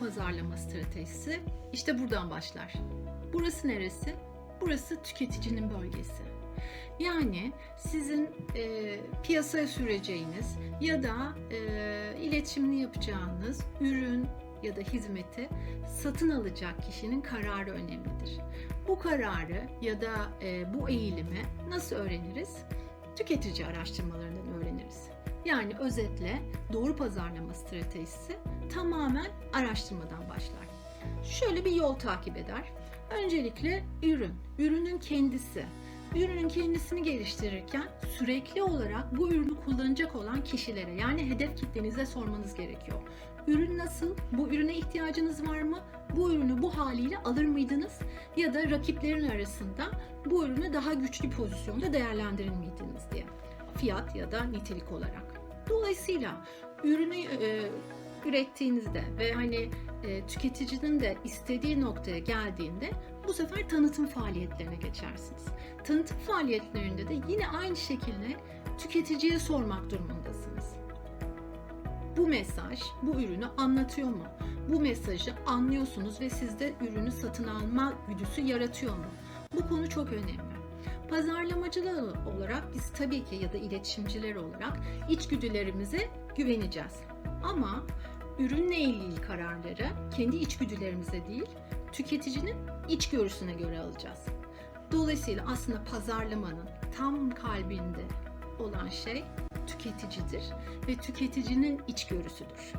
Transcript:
pazarlama stratejisi işte buradan başlar. Burası neresi? Burası tüketicinin bölgesi. Yani sizin e, piyasaya süreceğiniz ya da e, iletişimini yapacağınız ürün ya da hizmeti satın alacak kişinin kararı önemlidir. Bu kararı ya da e, bu eğilimi nasıl öğreniriz? Tüketici araştırmalarından öğreniriz. Yani özetle doğru pazarlama stratejisi tamamen araştırmadan başlar. Şöyle bir yol takip eder. Öncelikle ürün, ürünün kendisi. Ürünün kendisini geliştirirken sürekli olarak bu ürünü kullanacak olan kişilere yani hedef kitlenize sormanız gerekiyor. Ürün nasıl? Bu ürüne ihtiyacınız var mı? Bu ürünü bu haliyle alır mıydınız? Ya da rakiplerin arasında bu ürünü daha güçlü pozisyonda değerlendirir miydiniz diye. Fiyat ya da nitelik olarak. Dolayısıyla ürünü e, ürettiğinizde ve hani e, tüketicinin de istediği noktaya geldiğinde bu sefer tanıtım faaliyetlerine geçersiniz. Tanıtım faaliyetlerinde de yine aynı şekilde tüketiciye sormak durumundasınız. Bu mesaj bu ürünü anlatıyor mu? Bu mesajı anlıyorsunuz ve sizde ürünü satın alma güdüsü yaratıyor mu? Bu konu çok önemli. Pazarlamacılar olarak biz tabii ki ya da iletişimciler olarak içgüdülerimize güveneceğiz. Ama ürünle ilgili kararları kendi içgüdülerimize değil, tüketicinin içgörüsüne göre alacağız. Dolayısıyla aslında pazarlamanın tam kalbinde olan şey tüketicidir ve tüketicinin içgörüsüdür.